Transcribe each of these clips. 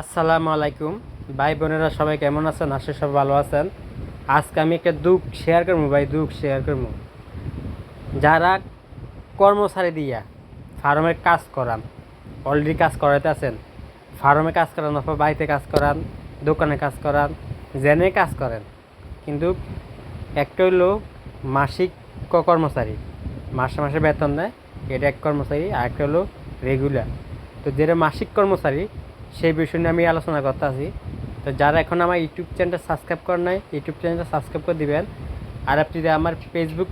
আসসালামু আলাইকুম। ভাই বোনেরা সবাই কেমন আছেন? আশা সব ভালো আছেন। আজকে আমি একটা দুঃখ শেয়ার করব ভাই, দুঃখ শেয়ার করব। যারা কর্মচারী দিয়া ফার্মে কাজ করান অলরেডি কাজ করাইতে আছেন ফার্মে কাজ করান অথবা বাড়িতে কাজ করান, দোকানে কাজ করান জেনে কাজ করেন, কিন্তু একটা হইল মাসিক কর্মচারী, মাসে মাসে বেতন দেয়, এটা এক কর্মচারী, আর একটা হলো রেগুলার তো যেটা মাসিক কর্মচারী সেই বিষয় নিয়ে আমি আলোচনা করতে আছি তো যারা এখন আমার ইউটিউব চ্যানেলটা সাবস্ক্রাইব করেন নাই, ইউটিউব চ্যানেলটা সাবস্ক্রাইব করে দিবেন। আর আপনি যদি আমার ফেসবুক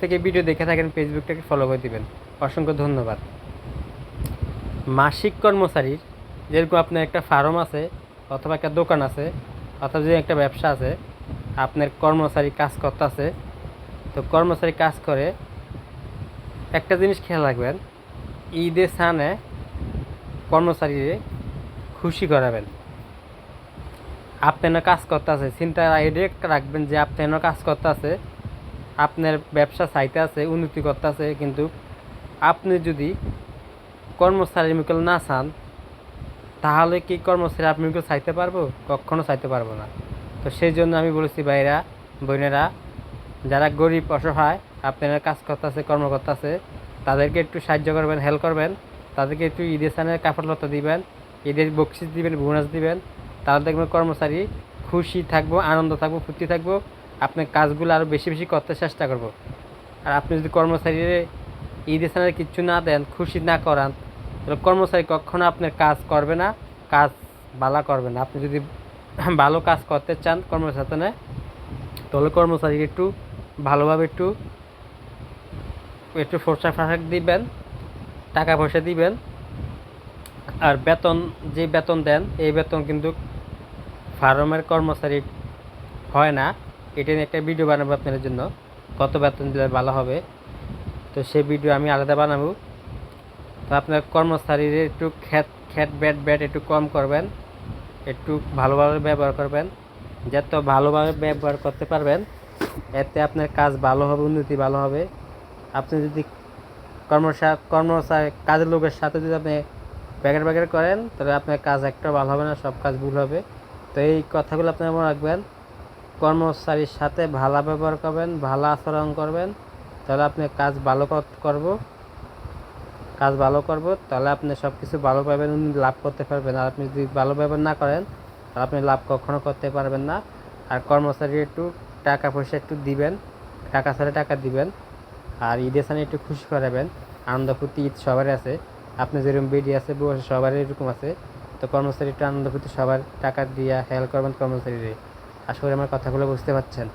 থেকে ভিডিও দেখে থাকেন ফেসবুকটাকে ফলো করে দিবেন। অসংখ্য ধন্যবাদ। মাসিক কর্মচারীর যেরকম আপনার একটা ফার্ম আছে অথবা একটা দোকান আছে, অথবা যে একটা ব্যবসা আছে, আপনার কর্মচারী কাজ করতেছে। তো কর্মচারী কাজ করে, একটা জিনিস খেয়াল রাখবেন, ঈদের স্থানে কর্মচারীরে খুশি করাবেন। আপনার কাজ করতে আছে, চিন্তা এটাই রাখবেন যে আপনার কাজ করতে আছে, আপনার ব্যবসা চাইতে আছে, উন্নতি করতে আছে, কিন্তু আপনি যদি কর্মচারী মিকল না চান, তাহলে কি কর্মচারী আপনি মিকল চাইতে পারব? কখনো চাইতে পারব না। তো সেই জন্য আমি বলেছি ভাইরা বোনেরা, যারা গরিব, অসহায় আপনারা কাজ করতে আছে, কর্ম আছে, তাদেরকে একটু সাহায্য করবেন হেল্প করবেন, তাদেরকে একটু ঈদের স্থানের কাপড় লতা দিবেন ঈদের বকশিস দিবেন, বোনাস দিবেন, তাহলে দেখবেন কর্মচারী খুশি থাকব, আনন্দ থাকব, ফুর্তি থাকব। আপনার কাজগুলো আরও বেশি বেশি করতে চেষ্টা করব। আর আপনি যদি কর্মচারীর ঈদের স্থানের কিচ্ছু না দেন, খুশি না করান, তাহলে কর্মচারী কখনো আপনার কাজ করবে না, কাজ ভালো করবে না। আপনি যদি ভালো কাজ করতে চান কর্মসাধনে তাহলে কর্মচারীকে একটু ভালোভাবে একটু একটু ফোরসা ফাঁসাক দিবেন, টাকা পয়সা দিবেন আর বেতন, যে বেতন দেন, এই বেতন কিন্তু ফার্মের কর্মচারী হয় না। এটা নিয়ে একটা ভিডিও বানাবো আপনাদের জন্য। কত বেতন দিলে ভালো হবে? তো সেই ভিডিও আমি আলাদা বানাবো। তো আপনার কর্মচারীর একটু খ্যাত খ্যাত ব্যাট ব্যাট একটু কম করবেন। একটু ভালোভাবে ব্যবহার করবেন। যত ভালোভাবে ব্যবহার করতে পারবেন, এতে আপনার কাজ ভালো হবে, উন্নতি ভালো হবে। আপনি যদি কর্মসা কর্মচারী কাজের লোকের সাথে যদি আপনি ব্যাগের ব্যাগের করেন, তাহলে আপনার কাজ একটা ভালো হবে না, সব কাজ ভুল হবে। তো এই কথাগুলো আপনি মনে রাখবেন। কর্মচারীর সাথে ভালো ব্যবহার করবেন, ভালো আচরণ করবেন, তাহলে আপনি কাজ ভালো কর- করব। কাজ ভালো করব, তাহলে আপনি সব কিছু ভালো পাবেন, উনি লাভ করতে পারবেন। আর আপনি যদি ভালো ব্যবহার না করেন, তাহলে আপনি লাভ কখনো করতে পারবেন না। আর কর্মচারী একটু টাকা পয়সা একটু দিবেন, টাকা ছাড়া টাকা দিবেন। আর ঈদের সামনে একটু খুশি করাবেন। আনন্দ ফুর্তি ঈদ সবারই আছে। আপনি যেরকম বেডি আছে বউ আছে সবারই এরকম আছে। তো কর্মচারী একটু আনন্দ পেতে সবার টাকা দিয়া হেল্প করবেন কর্মচারীরে। আশা করি আমার কথাগুলো বুঝতে পারছেন।